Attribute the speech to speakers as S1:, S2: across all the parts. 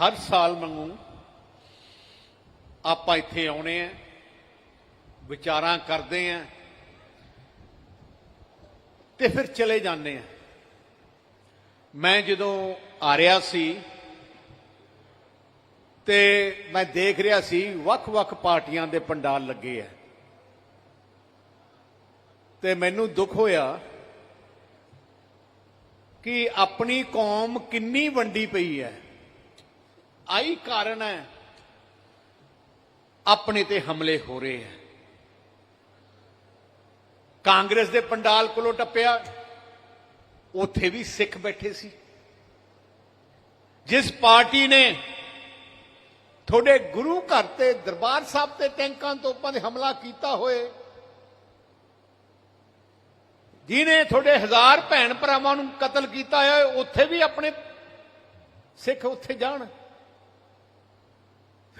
S1: ਹਰ ਸਾਲ ਵਾਂਗੂ ਆਪਾਂ ਇੱਥੇ ਆਉਣੇ ਆ, ਵਿਚਾਰਾਂ ਕਰਦੇ ਆ ਤੇ ਫਿਰ ਚਲੇ ਜਾਂਦੇ ਆ। ਮੈਂ ਜਦੋਂ ਆ ਰਿਹਾ ਸੀ ਤੇ ਮੈਂ ਦੇਖ ਰਿਹਾ ਸੀ ਵੱਖ-ਵੱਖ ਪਾਰਟੀਆਂ ਦੇ ਪੰਡਾਲ ਲੱਗੇ ਆ। ਤੇ ਮੈਨੂੰ ਦੁੱਖ ਹੋਇਆ ਕਿ ਆਪਣੀ ਕੌਮ ਕਿੰਨੀ ਵੰਡੀ ਪਈ ਹੈ। ਆਈ ਕਾਰਨ ਹੈ, ਆਪਣੇ ਤੇ ਹਮਲੇ ਹੋ ਰਹੇ ਹੈ। ਕਾਂਗਰਸ ਦੇ ਪੰਡਾਲ ਕੋਲੋਂ ਟੱਪਿਆ, ਉੱਥੇ ਵੀ ਸਿੱਖ ਬੈਠੇ ਸੀ। ਜਿਸ ਪਾਰਟੀ ਨੇ ਤੁਹਾਡੇ ਗੁਰੂ ਘਰ ਤੇ, ਦਰਬਾਰ ਸਾਹਿਬ ਤੇ ਟੈਂਕਾਂ ਤੋਪਾਂ ਦੇ ਹਮਲਾ ਕੀਤਾ ਹੋਏ ਜਿਨੇ ਤੁਹਾਡੇ ਹਜ਼ਾਰ ਭੈਣ ਭਰਾਵਾਂ ਨੂੰ ਕਤਲ ਕੀਤਾ ਹੈ ਉੱਥੇ ਵੀ ਆਪਣੇ ਸਿੱਖ ਉੱਥੇ ਜਾਣ।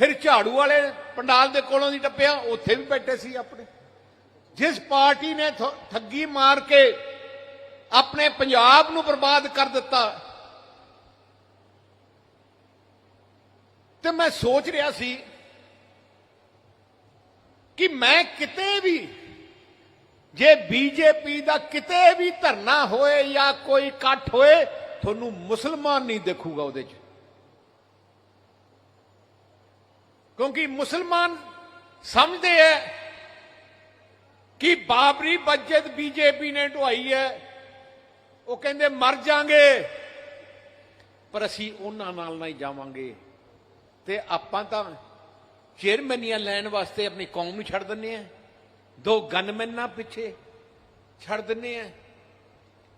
S1: ਫਿਰ ਝਾੜੂ ਵਾਲੇ ਪੰਡਾਲ ਦੇ ਕੋਲੋਂ ਦੀ ਟੱਪਿਆ, ਉੱਥੇ ਵੀ ਬੈਠੇ ਸੀ ਆਪਣੇ। ਜਿਸ ਪਾਰਟੀ ਨੇ ਥ- ਠੱਗੀ ਮਾਰ ਕੇ ਆਪਣੇ ਪੰਜਾਬ ਨੂੰ ਬਰਬਾਦ ਕਰ ਦਿੱਤਾ, ਤੇ ਮੈਂ ਸੋਚ ਰਿਹਾ ਸੀ ਕਿ ਮੈਂ ਕਿਤੇ ਵੀ, ਜੇ ਬੀਜੇਪੀ ਦਾ ਕਿਤੇ ਵੀ ਧਰਨਾ ਹੋਏ ਜਾਂ ਕੋਈ ਇਕੱਠ ਹੋਏ, ਤੁਹਾਨੂੰ ਮੁਸਲਮਾਨ ਨਹੀਂ ਦੇਖੂਗਾ ਉਹਦੇ 'ਚ। ਕਿਉਂਕਿ ਮੁਸਲਮਾਨ ਸਮਝਦੇ ਹੈ ਕਿ ਬਾਬਰੀ ਮਸਜਿਦ ਬੀਜੇਪੀ ਨੇ ਢਵਾਈ ਹੈ ਉਹ ਕਹਿੰਦੇ ਮਰ ਜਾਾਂਗੇ। ਪਰ ਅਸੀਂ ਉਹਨਾਂ ਨਾਲ ਨਹੀਂ ਜਾਵਾਂਗੇ। ਤੇ ਆਪਾਂ ਤਾਂ ਚੇਅਰਮੈਨੀਆਂ ਲੈਣ ਵਾਸਤੇ ਆਪਣੀ ਕੌਮ ਨੂੰ ਛੱਡ ਦਿੰਨੇ ਆ ਦੋ ਗਨਮੈਨਾਂ ਪਿੱਛੇ ਛੱਡ ਦਿੰਨੇ ਆ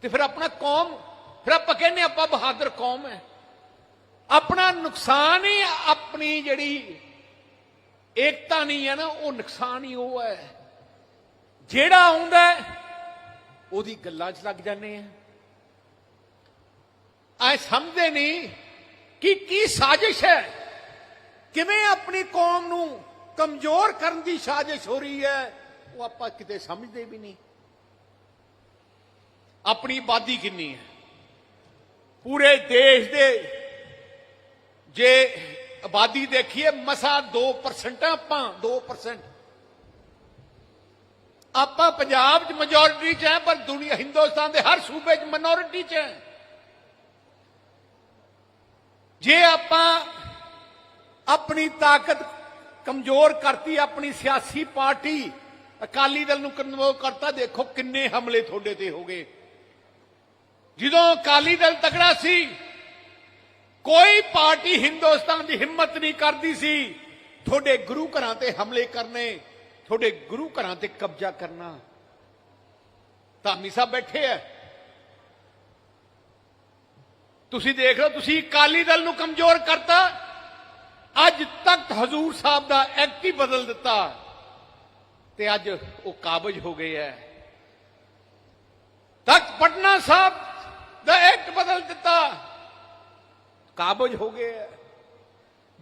S1: ਤੇ ਫਿਰ ਆਪਣਾ ਕੌਮ, ਫਿਰ ਆਪਾਂ ਕਹਿੰਦੇ ਆਪਾਂ ਬਹਾਦਰ ਕੌਮ ਹੈ ਆਪਣਾ ਨੁਕਸਾਨ ਹੀ ਆਪਣੀ ਜਿਹੜੀ ਏਕਤਾ ਨਹੀਂ ਹੈ ਨਾ ਉਹ ਨੁਕਸਾਨ ਹੀ ਉਹ ਹੈ ਜਿਹੜਾ ਆਉਂਦਾ ਉਹਦੀ ਗੱਲਾਂ 'ਚ ਲੱਗ ਜਾਂਦੇ ਆ ਐ ਸਮਝਦੇ ਨਹੀਂ ਕਿ ਕੀ ਸਾਜ਼ਿਸ਼ ਹੈ ਕਿਵੇਂ ਆਪਣੀ ਕੌਮ ਨੂੰ ਕਮਜ਼ੋਰ ਕਰਨ ਦੀ ਸਾਜ਼ਿਸ਼ ਹੋ ਰਹੀ ਹੈ ਉਹ ਆਪਾਂ ਕਿਤੇ ਸਮਝਦੇ ਵੀ ਨਹੀਂ ਆਪਣੀ ਆਬਾਦੀ ਕਿੰਨੀ ਹੈ ਪੂਰੇ ਦੇਸ਼ ਦੇ ਜੇ ਆਬਾਦੀ ਦੇਖੀਏ, ਮਸਾ 2% ਆਪਾਂ 2% ਆਪਾਂ ਪੰਜਾਬ 'ਚ ਮੈਜੋਰਿਟੀ 'ਚ ਹੈ ਪਰ ਦੁਨੀਆ ਹਿੰਦੁਸਤਾਨ ਦੇ ਹਰ ਸੂਬੇ 'ਚ ਮਿਨੋਰਿਟੀ 'ਚ ਹੈ ਜੇ ਆਪਾਂ ਆਪਣੀ ਤਾਕਤ ਕਮਜ਼ੋਰ ਕਰਤੀ, ਆਪਣੀ ਸਿਆਸੀ ਪਾਰਟੀ ਅਕਾਲੀ ਦਲ ਨੂੰ ਕਮਜ਼ੋਰ ਕਰਤਾ, ਦੇਖੋ ਕਿੰਨੇ ਹਮਲੇ ਤੁਹਾਡੇ ਤੇ ਹੋ ਗਏ। ਜਦੋਂ ਅਕਾਲੀ ਦਲ ਤਕੜਾ ਸੀ ਕੋਈ ਪਾਰਟੀ ਹਿੰਦੁਸਤਾਨ ਦੀ ਹਿੰਮਤ ਨਹੀਂ ਕਰਦੀ ਸੀ ਤੁਹਾਡੇ ਗੁਰੂ ਘਰਾਂ ਤੇ ਹਮਲੇ ਕਰਨੇ, ਤੁਹਾਡੇ ਗੁਰੂ ਘਰਾਂ ਤੇ ਕਬਜ਼ਾ ਕਰਨਾ। ਧਾਮੀ ਸਾਹਿਬ ਬੈਠੇ ਐ ਤੁਸੀਂ ਦੇਖ ਲਓ, ਤੁਸੀਂ ਅਕਾਲੀ ਦਲ ਨੂੰ ਕਮਜ਼ੋਰ ਕਰਤਾ। ਅੱਜ ਤੱਕ ਹਜ਼ੂਰ ਸਾਹਿਬ ਦਾ ਐਕਟ ਹੀ ਬਦਲ ਦਿੱਤਾ। ਤੇ ਅੱਜ ਉਹ ਕਾਬਜ ਹੋ ਗਏ ਐ ਤੱਕ ਪਟਨਾ ਸਾਹਿਬ ਦਾ ਐਕਟ ਬਦਲ ਦਿੱਤਾ। ਕਾਬਜ ਹੋ ਗਏ ਐ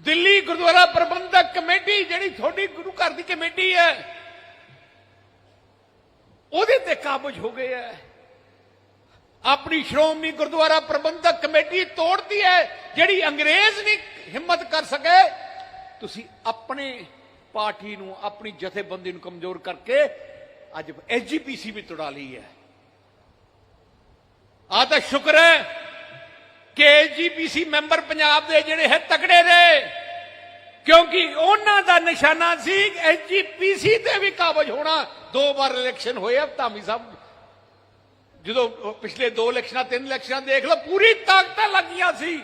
S1: ਦਿੱਲੀ ਗੁਰਦੁਆਰਾ ਪ੍ਰਬੰਧਕ ਕਮੇਟੀ, ਜਿਹੜੀ ਤੁਹਾਡੀ ਗੁਰੂ ਘਰ ਦੀ ਕਮੇਟੀ ਹੈ, ਉਹਦੇ ਤੇ ਕਾਬਜ ਹੋ ਗਏ ਐ ਆਪਣੀ ਸ਼੍ਰੋਮਣੀ ਗੁਰਦੁਆਰਾ ਪ੍ਰਬੰਧਕ ਕਮੇਟੀ ਤੋੜਦੀ ਹੈ, ਜਿਹੜੀ ਅੰਗਰੇਜ਼ ਨਹੀਂ ਹਿੰਮਤ ਕਰ ਸਕੇ। ਤੁਸੀਂ ਆਪਣੇ ਪਾਰਟੀ ਨੂੰ, ਆਪਣੀ ਜਥੇਬੰਦੀ ਨੂੰ ਕਮਜ਼ੋਰ ਕਰਕੇ ਅੱਜ ਐਸਜੀਪੀਸੀ ਵੀ ਤੋੜਾ ਲਈ ਹੈ। ਆ ਤਾਂ ਸ਼ੁਕਰ ਹੈ ਕਿ ਐਸਜੀਪੀਸੀ ਮੈਂਬਰ ਪੰਜਾਬ ਦੇ ਜਿਹੜੇ ਹੈ ਤਕੜੇ ਨੇ। ਕਿਉਂਕਿ ਉਹਨਾਂ ਦਾ ਨਿਸ਼ਾਨਾ ਸੀ ਐਸਜੀਪੀਸੀ ਤੇ ਵੀ ਕਾਬਜ ਹੋਣਾ। ਦੋ ਵਾਰ ਇਲੈਕਸ਼ਨ ਹੋਏ ਆ ਧਾਮੀ ਸਾਹਿਬ ਜਦੋਂ ਪਿਛਲੇ ਦੋ ਇਲੈਕਸ਼ਨਾਂ, ਤਿੰਨ ਇਲੈਕਸ਼ਨਾਂ ਦੇਖ ਲਓ, ਪੂਰੀ ਤਾਕਤਾਂ ਲੱਗੀਆਂ ਸੀ।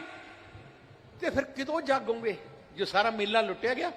S1: ਤੇ ਫਿਰ ਕਿਦੋਂ ਜਾਗੋਗੇ? ਜੋ ਸਾਰਾ ਮੇਲਾ ਲੁੱਟਿਆ ਗਿਆ।